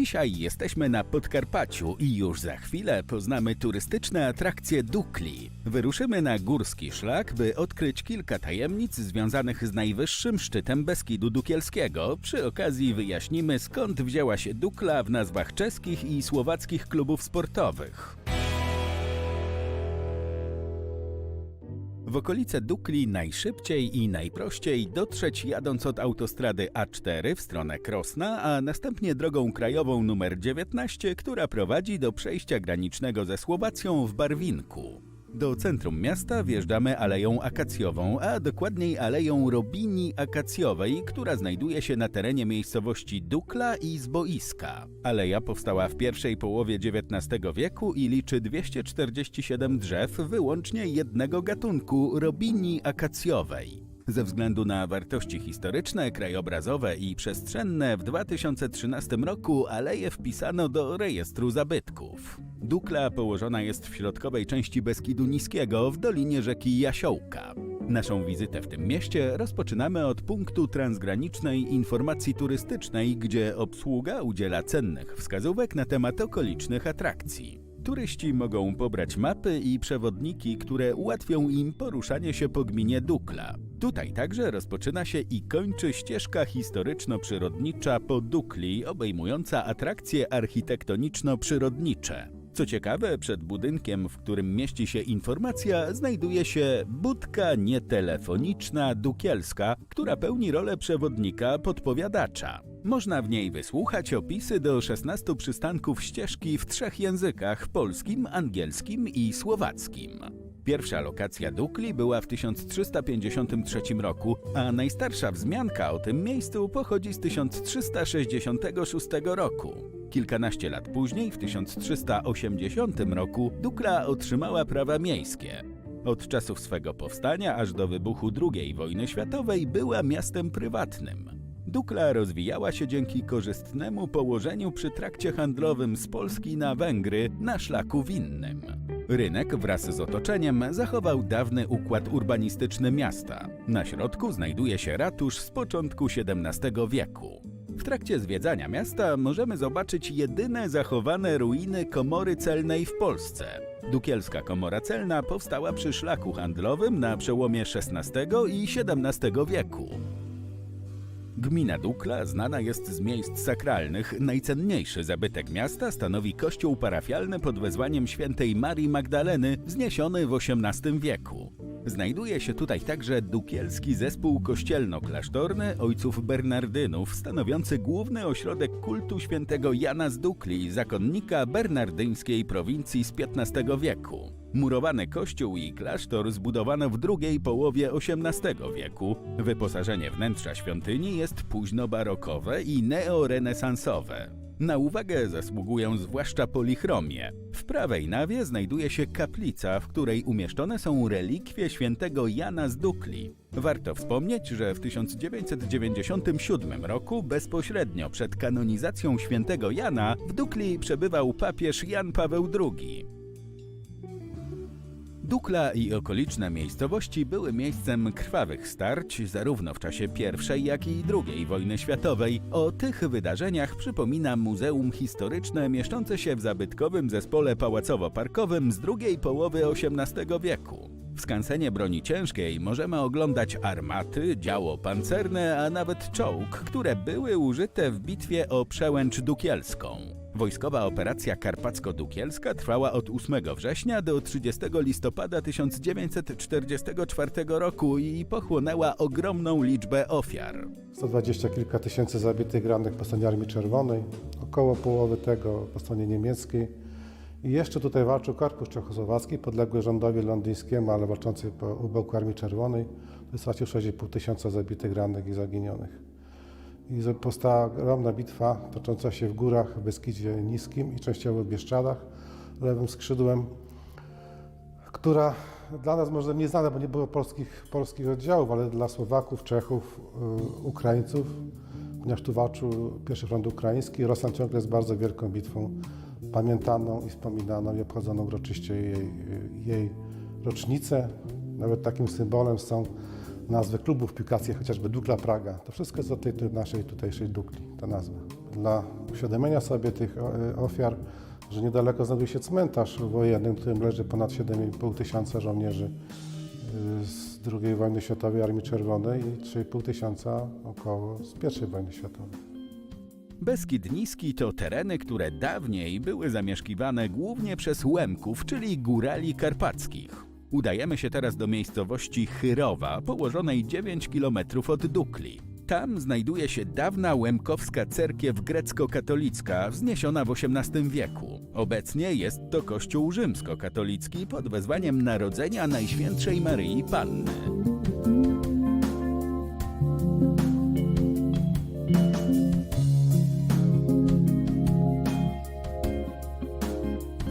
Dzisiaj jesteśmy na Podkarpaciu i już za chwilę poznamy turystyczne atrakcje Dukli. Wyruszymy na górski szlak, by odkryć kilka tajemnic związanych z najwyższym szczytem Beskidu Dukielskiego. Przy okazji wyjaśnimy skąd wzięła się Dukla w nazwach czeskich i słowackich klubów sportowych. W okolice Dukli najszybciej i najprościej dotrzeć jadąc od autostrady A4 w stronę Krosna, a następnie drogą krajową numer 19, która prowadzi do przejścia granicznego ze Słowacją w Barwinku. Do centrum miasta wjeżdżamy Aleją Akacjową, a dokładniej Aleją Robini Akacjowej, która znajduje się na terenie miejscowości Dukla i Zboiska. Aleja powstała w pierwszej połowie XIX wieku i liczy 247 drzew wyłącznie jednego gatunku Robini Akacjowej. Ze względu na wartości historyczne, krajobrazowe i przestrzenne w 2013 roku aleje wpisano do rejestru zabytków. Dukla położona jest w środkowej części Beskidu Niskiego w dolinie rzeki Jasiołka. Naszą wizytę w tym mieście rozpoczynamy od punktu transgranicznej informacji turystycznej, gdzie obsługa udziela cennych wskazówek na temat okolicznych atrakcji. Turyści mogą pobrać mapy i przewodniki, które ułatwią im poruszanie się po gminie Dukla. Tutaj także rozpoczyna się i kończy ścieżka historyczno-przyrodnicza po Dukli, obejmująca atrakcje architektoniczno-przyrodnicze. Co ciekawe, przed budynkiem, w którym mieści się informacja, znajduje się budka nietelefoniczna dukielska, która pełni rolę przewodnika podpowiadacza. Można w niej wysłuchać opisy do 16 przystanków ścieżki w trzech językach polskim, angielskim i słowackim. Pierwsza lokacja Dukli była w 1353 roku, a najstarsza wzmianka o tym miejscu pochodzi z 1366 roku. Kilkanaście lat później, w 1380 roku, Dukla otrzymała prawa miejskie. Od czasów swego powstania aż do wybuchu II wojny światowej była miastem prywatnym. Dukla rozwijała się dzięki korzystnemu położeniu przy trakcie handlowym z Polski na Węgry na szlaku winnym. Rynek wraz z otoczeniem zachował dawny układ urbanistyczny miasta. Na środku znajduje się ratusz z początku XVII wieku. W trakcie zwiedzania miasta możemy zobaczyć jedyne zachowane ruiny komory celnej w Polsce. Dukielska komora celna powstała przy szlaku handlowym na przełomie XVI i XVII wieku. Gmina Dukla znana jest z miejsc sakralnych. Najcenniejszy zabytek miasta stanowi kościół parafialny pod wezwaniem świętej Marii Magdaleny, wzniesiony w XVIII wieku. Znajduje się tutaj także dukielski zespół kościelno-klasztorny ojców Bernardynów, stanowiący główny ośrodek kultu świętego Jana z Dukli, zakonnika bernardyńskiej prowincji z XV wieku. Murowany kościół i klasztor zbudowano w drugiej połowie XVIII wieku. Wyposażenie wnętrza świątyni jest późno-barokowe i neorenesansowe. Na uwagę zasługują zwłaszcza polichromie. W prawej nawie znajduje się kaplica, w której umieszczone są relikwie świętego Jana z Dukli. Warto wspomnieć, że w 1997 roku, bezpośrednio przed kanonizacją świętego Jana, w Dukli przebywał papież Jan Paweł II. Dukla i okoliczne miejscowości były miejscem krwawych starć zarówno w czasie I, jak i II wojny światowej. O tych wydarzeniach przypomina Muzeum Historyczne mieszczące się w zabytkowym zespole pałacowo-parkowym z drugiej połowy XVIII wieku. W skansenie broni ciężkiej możemy oglądać armaty, działo pancerne, a nawet czołg, które były użyte w bitwie o Przełęcz Dukielską. Wojskowa operacja karpacko-dukielska trwała od 8 września do 30 listopada 1944 roku i pochłonęła ogromną liczbę ofiar. 120 kilka tysięcy zabitych rannych po stronie Armii Czerwonej, około połowy tego po stronie niemieckiej. I jeszcze tutaj walczył Korpus Czechosłowacki, podległy rządowi londyńskiemu, ale walczący po u Armii Czerwonej. To stracił 6,5 tysiąca zabitych, rannych i zaginionych. I powstała ogromna bitwa tocząca się w górach w Beskidzie Niskim i częściowo w Bieszczadach, lewym skrzydłem, która dla nas może nieznana, bo nie było polskich, polskich oddziałów, ale dla Słowaków, Czechów, y, Ukraińców, ponieważ tu walczył pierwszy front ukraiński. Rosjan ciągle jest bardzo wielką bitwą, pamiętaną i wspominaną i obchodzoną uroczyście jej, jej rocznicę. Nawet takim symbolem są nazwy klubów piłkarskich, chociażby Dukla Praga. To wszystko jest od tej, naszej tutejszej Dukli, ta nazwa. dla uświadomienia sobie tych e, ofiar, że niedaleko znajduje się cmentarz wojenny, w którym leży ponad 7,5 tysiąca żołnierzy y, z II wojny światowej Armii Czerwonej i 3,5 tysiąca około z I wojny światowej. Beskid Niski to tereny, które dawniej były zamieszkiwane głównie przez Łemków, czyli górali karpackich. Udajemy się teraz do miejscowości Chyrowa, położonej 9 km od Dukli. Tam znajduje się dawna łemkowska cerkiew grecko-katolicka, wzniesiona w XVIII wieku. Obecnie jest to kościół rzymskokatolicki pod wezwaniem Narodzenia Najświętszej Maryi Panny.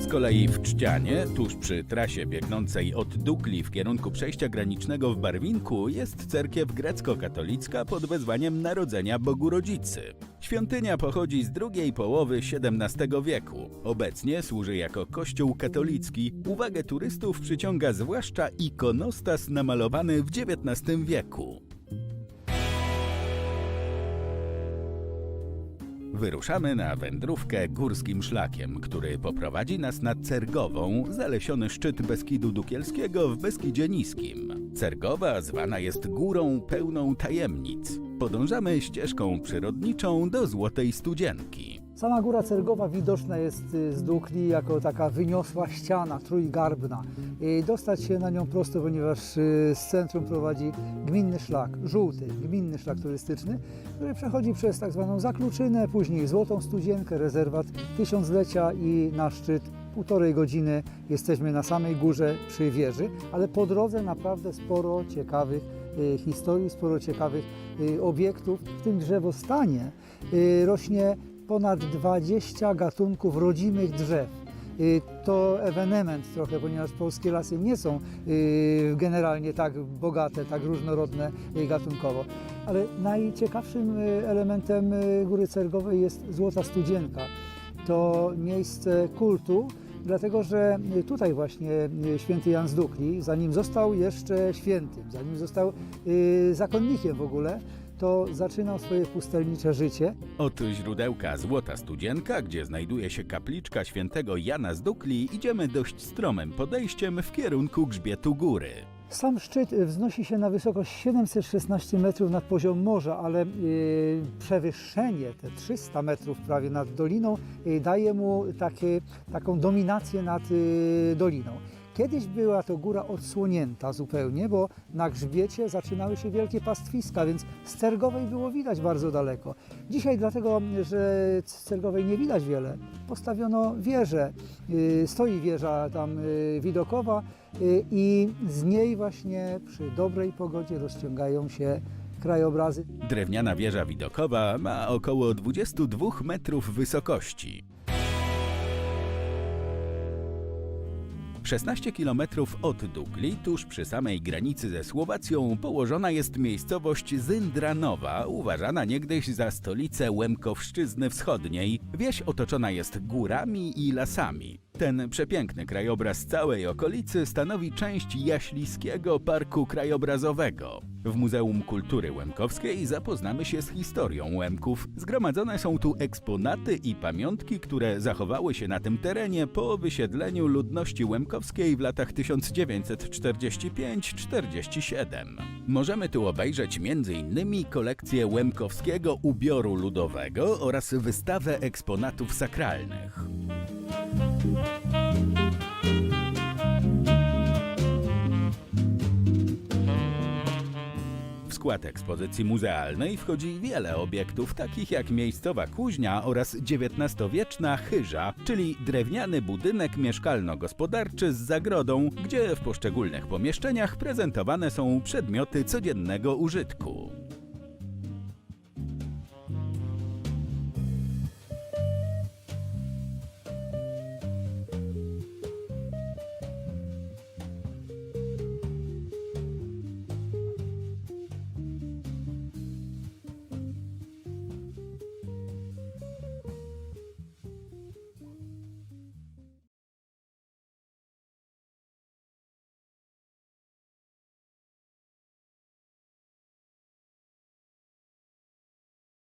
Kolei w Czcianie, tuż przy trasie biegnącej od Dukli w kierunku przejścia granicznego w Barwinku, jest cerkiew grecko-katolicka pod wezwaniem Narodzenia Bogu Rodzicy. Świątynia pochodzi z drugiej połowy XVII wieku. Obecnie służy jako kościół katolicki. Uwagę turystów przyciąga zwłaszcza ikonostas namalowany w XIX wieku. Wyruszamy na wędrówkę górskim szlakiem, który poprowadzi nas na Cergową, zalesiony szczyt Beskidu Dukielskiego w Beskidzie Niskim. Cergowa zwana jest górą pełną tajemnic. Podążamy ścieżką przyrodniczą do Złotej Studzienki. Sama góra Cergowa widoczna jest y, z Dukli jako taka wyniosła ściana trójgarbna. I dostać się na nią prosto, ponieważ y, z centrum prowadzi gminny szlak, żółty gminny szlak turystyczny, który przechodzi przez tak zwaną Zakluczynę, później Złotą Studzienkę, rezerwat Tysiąclecia i na szczyt półtorej godziny jesteśmy na samej górze przy wieży, ale po drodze naprawdę sporo ciekawych y, historii, sporo ciekawych y, obiektów. W tym drzewostanie y, rośnie ponad 20 gatunków rodzimych drzew. Y, To ewenement trochę, ponieważ polskie lasy nie są y, generalnie tak bogate, tak różnorodne y, gatunkowo. Ale najciekawszym elementem Góry Cergowej jest Złota Studzienka. To miejsce kultu, dlatego że tutaj właśnie święty Jan z Dukli, zanim został jeszcze świętym, zanim został zakonnikiem w ogóle, to zaczynał swoje pustelnicze życie. Od źródełka Złota Studzienka, gdzie znajduje się kapliczka świętego Jana z Dukli, idziemy dość stromym podejściem w kierunku grzbietu góry. Sam szczyt y, wznosi się na wysokość 716 metrów nad poziom morza, ale y, przewyższenie, te 300 metrów prawie nad doliną, y, daje mu takie, taką dominację nad doliną. Kiedyś była to góra odsłonięta zupełnie, bo na grzbiecie zaczynały się wielkie pastwiska, więc z Cergowej było widać bardzo daleko. Dzisiaj dlatego, że z Cergowej nie widać wiele, postawiono wieżę. Y, Stoi wieża tam y, widokowa y, i z niej właśnie przy dobrej pogodzie rozciągają się krajobrazy. Drewniana wieża widokowa ma około 22 metrów wysokości. 16 km od Dukli, tuż przy samej granicy ze Słowacją, położona jest miejscowość Zyndranowa, uważana niegdyś za stolicę Łemkowszczyzny Wschodniej. Wieś otoczona jest górami i lasami. Ten przepiękny krajobraz całej okolicy stanowi część Jaśliskiego Parku Krajobrazowego. W Muzeum Kultury Łemkowskiej zapoznamy się z historią Łemków. Zgromadzone są tu eksponaty i pamiątki, które zachowały się na tym terenie po wysiedleniu ludności łemkowskiej w latach 1945-47. Możemy tu obejrzeć m.in. kolekcję łemkowskiego ubioru ludowego oraz wystawę eksponatów sakralnych. Skład ekspozycji muzealnej wchodzi wiele obiektów, takich jak miejscowa kuźnia oraz XIX-wieczna chyża, czyli drewniany budynek mieszkalno-gospodarczy z zagrodą, gdzie w poszczególnych pomieszczeniach prezentowane są przedmioty codziennego użytku.